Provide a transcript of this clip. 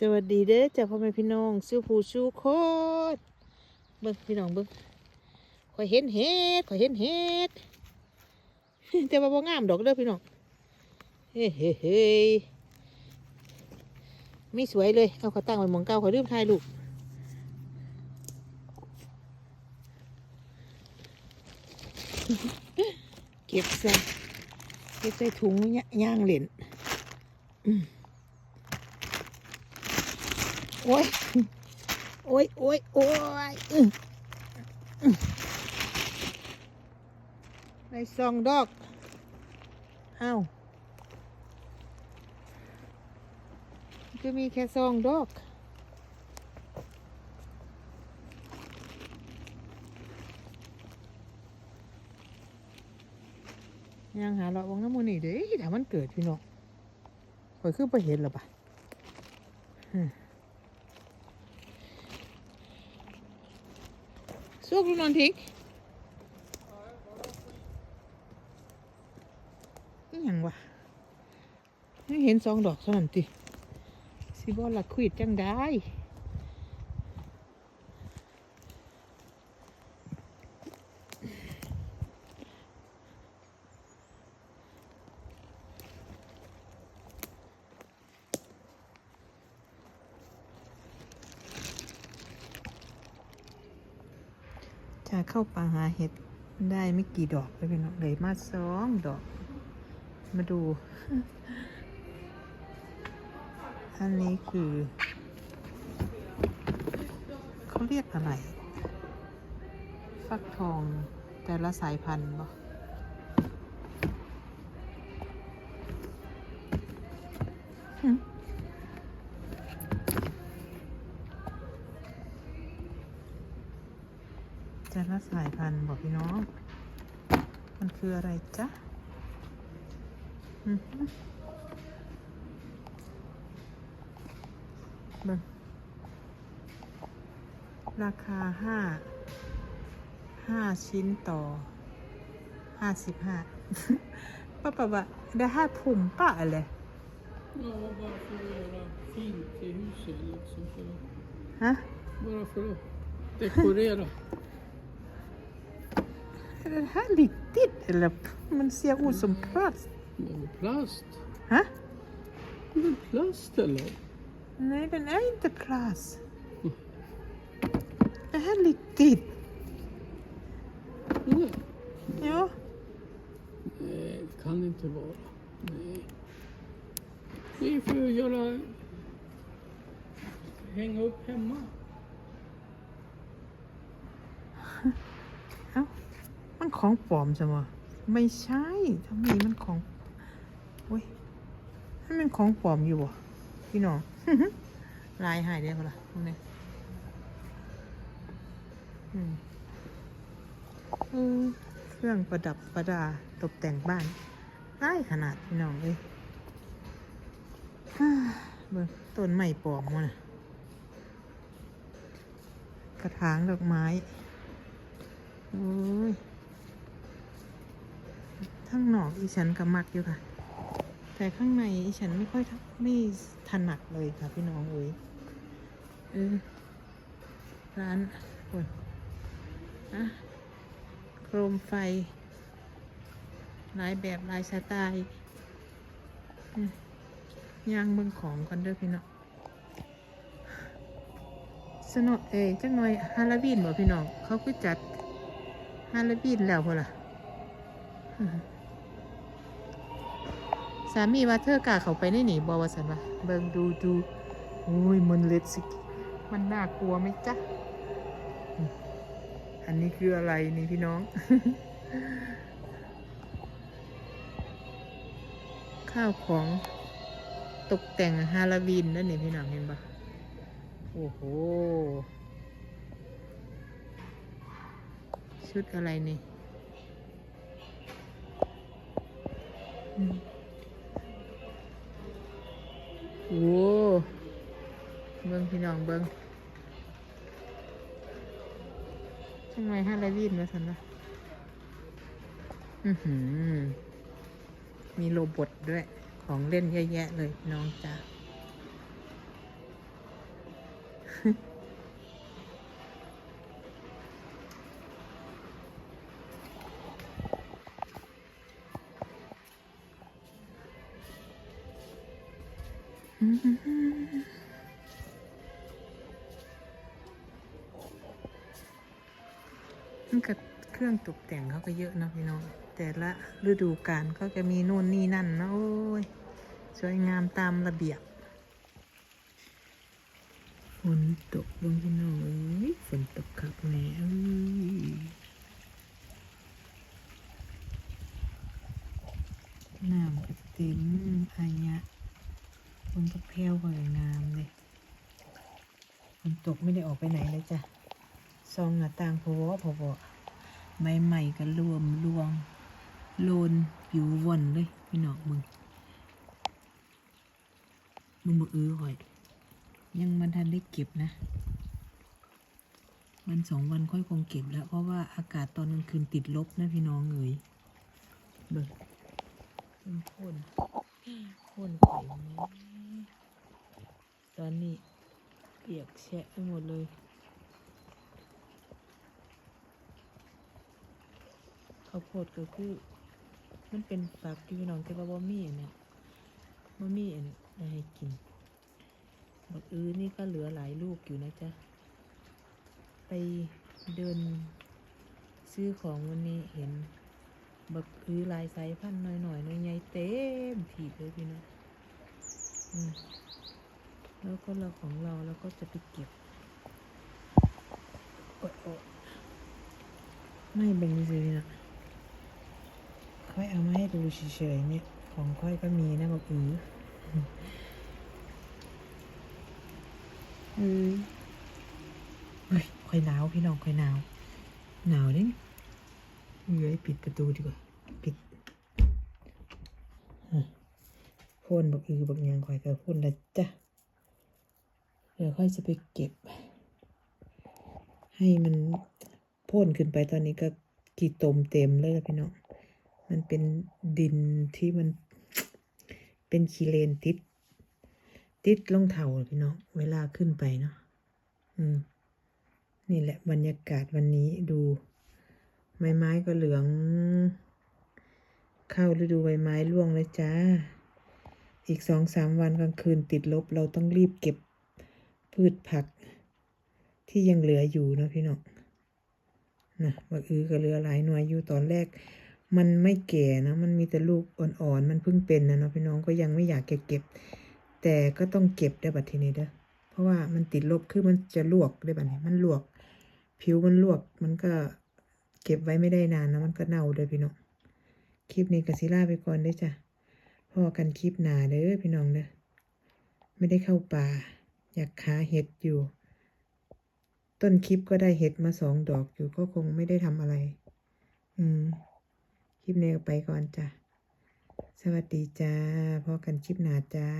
สวัสดีเด้อจ้าพ่อแม่พี่น้องสู้ผู้สู้โคตรเบิ่งพี่น้องเบิ่งข่อยเห็นเห็ดข่อยเห็นเห็ดแต่ว่าบ่งามดอกเด้อพี่น้องเฮ้เฮ้เฮ้ยไม่สวยเลยเอาขาตั้งไว้หมองเก่าขอยลืมถ่ายรูปเก็บใส่เก็บใส่ถุงย่างเหรียญอ้ย โอ้ย โอ้ย โอ้ยอื้ออื้อได้สองดอก เอ้าจะมีแค่สองดอกยังหาเราะวังน้ำมันนี่เด้ถ้ามันเกิดพี่น้องข่อยคือไปเห็นหรอปะ ซูกลูนอนทิ้งนี่ยังวะเห็นสองดอกสมันติสีบอลละควิจังได้ จะเข้าป่าหาเห็ดได้ไม่กี่ดอกเลยพี่น้องเลยมาสองดอก มาดู อันนี้คือ เขาเรียกอะไร ฟักทองแต่ละสายพันธุ์บ่ แต่ลายพันธุ์บอกพี่น้อง มันคืออะไรจ๊ะเบิ่งราคาห้าห้าชิ้นต่อห้าสิบห้าป้าป้าว่าได้ห้าผุ่มป้าอะไรฮะ bara för att dekorera. Är det här riktigt eller? Man ser ut som plast. Men plast? Hä? Det är väl plast eller? Nej, den är inte plast. Det här är riktigt. Nej. Ja. Nej, det kan det inte vara. Nej. Det är för att göra... Hänga upp hemma. ของปลอมใช่ไหมไม่ใช่ทำไมมันของโอ้ยให้มันของปลอมอยู่บ่พี่น้อง ลายหายได้ปะล่ะตรงนี้อืมเครื่องประดับประดาตกแต่งบ้านได้ขนาดพี่น้องเลยเบิ่งต้นไม้ปลอมวะน่ะกระถางดอกไม้ โอ้ย ข้างนอกอีฉันก็มักอยู่ค่ะ แต่ข้างในอีฉันไม่ค่อยไม่ถนัดเลยค่ะพี่น้องเอ้ยเออร้านโอ้ยอะโครมไฟ หลายแบบหลายสไตล์ย่างเบิ่งของกันเด้อพี่น้องสนอเอยจังหน่อยฮาโลวีนบ่พี่น้อง เขาคือจัดฮาโลวีนแล้วพอล่ะ สามีว่าเธอกล้าเขาไปในหนีบอวาสันวะเบิงดูดูโอ้ยมันเล็ดสิ มันน่ากลัวไหมจ๊ะอืมอันนี้คืออะไรนี่พี่น้อง ข้าวของตกแต่งฮาโลวีนนั่นนี่พี่น้องเห็นปะโอ้โห ชุดอะไรนี่ อืม โอ้เบิ้งพี่น้องเบิ้งช่างไรฮาโลวีนมาสันนะอือหือ มีโรบอทด้วย ของเล่นเยอะแยะเลยน้องจ้า มันก็เครื่องตกแต่งเขาก็เยอะเนาะพี่น้อง แต่ละฤดูกาลเขาจะมีนู่นนี่นั่นนะโอ้ย สวยงามตามระเบียบฝนตกบางพี่น้องเอ้ยฝนตกคักแน่น้ำก็เต็มอายะฝนก็แพ้วกว่างามเลยฝนตกไม่ได้ออกไปไหนเลยจ้ะ ซองหน้าต่างพะวอพะวอใบใหม่ก็รวมรวงโลนผิวว่อนเลยพี่น้องมึง มึงบ่อื้อหอย ยังมันทันได้เก็บนะ วันสองวันค่อยคงเก็บแล้ว เพราะว่าอากาศตอนกลางคืนติดลบนะพี่น้องเอ๋ยเบิ่งมันโค่นโค่นไข่ตอนนี้เปียกแฉะไปหมดเลย ข้าวโพดก็คือ มันเป็นฝักที่พี่น้องแต่ว่าบ่มีอันเนี้ยบ่มีอันอะไรให้กินบักอื้อนี่ก็เหลือหลายลูกอยู่นะจ๊ะ ไปเดินซื้อของวันนี้เห็นบักอื้อลายสายพันธุ์หน่อยหน่อยน่อยใหญ่เต็มถีบเลยพี่น้องแล้วก็เราของเราเราก็จะไปเก็บไม่เป็นสินะค่อยเอามาให้ ดูเฉยๆเนี่ย ของค่อยก็มีนะบักอื้ออืมเฮ้ยค่อยหนาวพี่น้องค่อยหนาว หนาวเด้เย้ยปิดประตูดีกว่า ปิดอะพ่นบักอือบักหยังค่อยก็พ่นแล้วจ้ะ เดี๋ยวค่อยจะไปเก็บ ให้มันพ่นขึ้นไปตอนนี้ก็กี่ตมเต็มเลยล่ะพี่น้อง มันเป็นดินที่มันเป็นขี้เลนติด ติดรองเท้าพี่น้องเวลาขึ้นไปเนาะอืม นี่แหละบรรยากาศวันนี้ดูใบไม้ก็เหลือง เข้าฤดูใบไม้ร่วงแล้วจ้า อีกสองสามวันกลางคืนติดลบ เราต้องรีบเก็บพืชผัก ที่ยังเหลืออยู่เนาะพี่น้องนะบักอือก็เหลือหลายหน่วยอยู่ตอนแรก มันไม่แก่นะมันมีแต่ลูกอ่อนๆมันเพิ่งเป็นนะเนาะพี่น้องก็ยังไม่อยากจะเก็บ แต่ก็ต้องเก็บได้บัดทีนี้เด้อเพราะว่ามันติดลบคือมันจะลวกได้บัดนี้มันลวก ผิวมันลวกมันก็เก็บไว้ไม่ได้นานนะมันก็เน่าเลยพี่น้องคลิปนี้กสิล่าไปก่อนเด้จ้ะพอกันคลิปหนาเด้อพี่น้องเด้อไม่ได้เข้าป่า อยากหาเห็ดอยู่ ต้นคลิปก็ได้เห็ดมาสองดอกอยู่ก็คงไม่ได้ทำอะไร อืม คลิปนี้ไปก่อนจ้ะ สวัสดีจ้าพอกันคลิปหนาจ้า